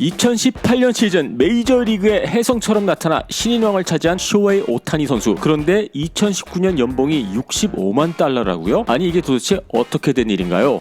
2018년 시즌 메이저리그의 혜성처럼 나타나 신인왕을 차지한 쇼웨이 오타니 선수. 그런데 2019년 연봉이 65만 달러라고요? 아니 이게 도대체 어떻게 된 일인가요?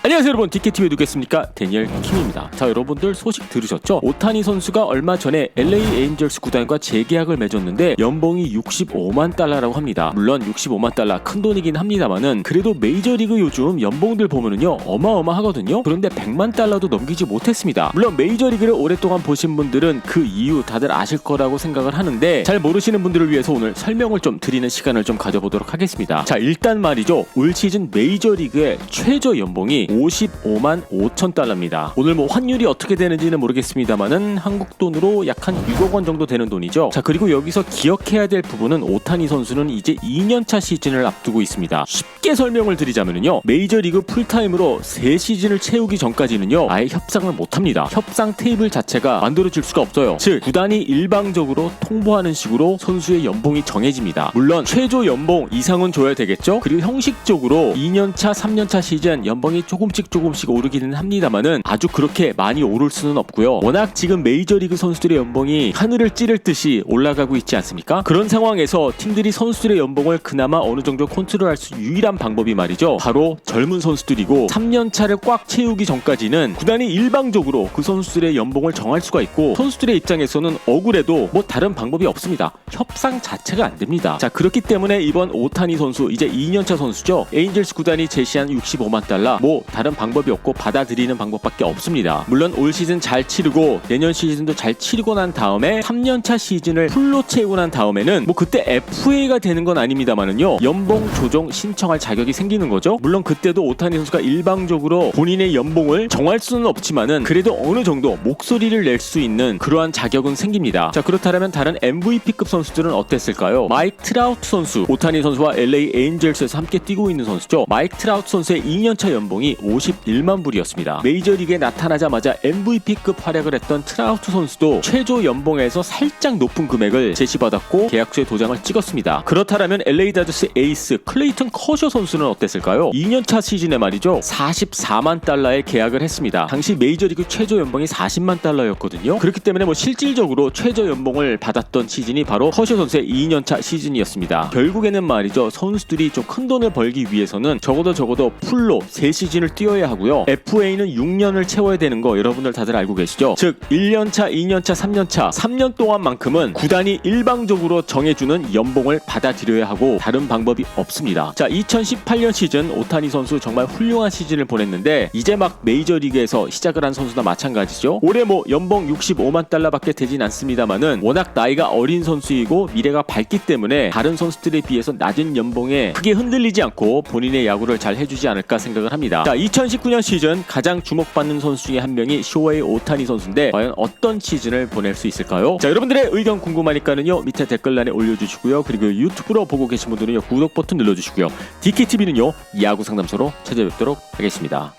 안녕하세요 여러분. 디케티브에 누겠습니까? 데니엘 킴입니다. 자 여러분들 소식 들으셨죠? 오타니 선수가 얼마 전에 LA 에인절스 구단과 재계약을 맺었는데 연봉이 65만 달러라고 합니다. 물론 65만 달러 큰 돈이긴 합니다만은 그래도 메이저리그 요즘 연봉들 보면은요 어마어마하거든요. 그런데 100만 달러도 넘기지 못했습니다. 물론 메이저리그를 오랫동안 보신 분들은 그 이유 다들 아실 거라고 생각을 하는데 잘 모르시는 분들을 위해서 오늘 설명을 좀 드리는 시간을 좀 가져보도록 하겠습니다. 자 일단 말이죠. 올 시즌 메이저리그의 최저 연봉이 55만 5천 달러입니다. 오늘 뭐 환율이 어떻게 되는지는 모르겠습니다만은 한국 돈으로 약 한 6억 원 정도 되는 돈이죠. 자 그리고 여기서 기억해야 될 부분은 오타니 선수는 이제 2년차 시즌을 앞두고 있습니다. 쉽게 설명을 드리자면요. 메이저리그 풀타임으로 3시즌을 채우기 전까지는요. 아예 협상을 못합니다. 협상 테이블 자체가 만들어질 수가 없어요. 즉 구단이 일방적으로 통보하는 식으로 선수의 연봉이 정해집니다. 물론 최저 연봉 이상은 줘야 되겠죠. 그리고 형식적으로 2년차, 3년차 시즌 연봉이 조금 씩 조금씩 오르기는 합니다만은 아주 그렇게 많이 오를 수는 없고요. 워낙 지금 메이저리그 선수들의 연봉이 하늘을 찌를 듯이 올라가고 있지 않습니까? 그런 상황에서 팀들이 선수들의 연봉을 그나마 어느 정도 컨트롤할 수 유일한 방법이 말이죠. 바로 젊은 선수들이고 3년 차를 꽉 채우기 전까지는 구단이 일방적으로 그 선수들의 연봉을 정할 수가 있고 선수들의 입장에서는 억울해도 뭐 다른 방법이 없습니다. 협상 자체가 안 됩니다. 자 그렇기 때문에 이번 오타니 선수 이제 2년차 선수죠. 에인절스 구단이 제시한 65만 달러 뭐 다른 방법이 없고 받아들이는 방법밖에 없습니다. 물론 올 시즌 잘 치르고 내년 시즌도 잘 치르고 난 다음에 3년차 시즌을 풀로 채우고 난 다음에는 뭐 그때 FA가 되는 건 아닙니다만은요 연봉 조정 신청할 자격이 생기는 거죠. 물론 그때도 오타니 선수가 일방적으로 본인의 연봉을 정할 수는 없지만은 그래도 어느 정도 목소리를 낼 수 있는 그러한 자격은 생깁니다. 자 그렇다면 다른 MVP급 선수들은 어땠을까요? 마이크 트라우트 선수, 오타니 선수와 LA 에인절스에서 함께 뛰고 있는 선수죠. 마이크 트라우트 선수의 2년차 연봉이 51만 불이었습니다. 메이저리그에 나타나자마자 MVP급 활약을 했던 트라우트 선수도 최저 연봉에서 살짝 높은 금액을 제시받았고 계약서에 도장을 찍었습니다. 그렇다면 LA 다저스 에이스 클레이턴 커셔 선수는 어땠을까요? 2년차 시즌에 말이죠. 44만 달러의 계약을 했습니다. 당시 메이저리그 최저 연봉이 40만 달러였거든요. 그렇기 때문에 뭐 실질적으로 최저 연봉을 받았던 시즌이 바로 커셔 선수의 2년차 시즌이었습니다. 결국에는 말이죠. 선수들이 좀 큰 돈을 벌기 위해서는 적어도 적어도 풀로 3시즌을 뛰어야 하고요. FA는 6년을 채워야 되는 거 여러분들 다들 알고 계시죠? 즉 1년차, 2년차, 3년차, 3년 동안만큼은 구단이 일방적으로 정해주는 연봉을 받아들여야 하고 다른 방법이 없습니다. 자 2018년 시즌 오타니 선수 정말 훌륭한 시즌을 보냈는데 이제 막 메이저리그에서 시작을 한 선수나 마찬가지죠. 올해 뭐 연봉 65만 달러밖에 되진 않습니다만은 워낙 나이가 어린 선수이고 미래가 밝기 때문에 다른 선수들에 비해서 낮은 연봉에 크게 흔들리지 않고 본인의 야구를 잘 해주지 않을까 생각을 합니다. 자 2019년 시즌 가장 주목받는 선수 중에 한 명이 쇼웨이 오타니 선수인데 과연 어떤 시즌을 보낼 수 있을까요? 자 여러분들의 의견 궁금하니까는요 밑에 댓글란에 올려주시고요 그리고 유튜브로 보고 계신 분들은요 구독 버튼 눌러주시고요 DKTV는요 야구 상담소로 찾아뵙도록 하겠습니다.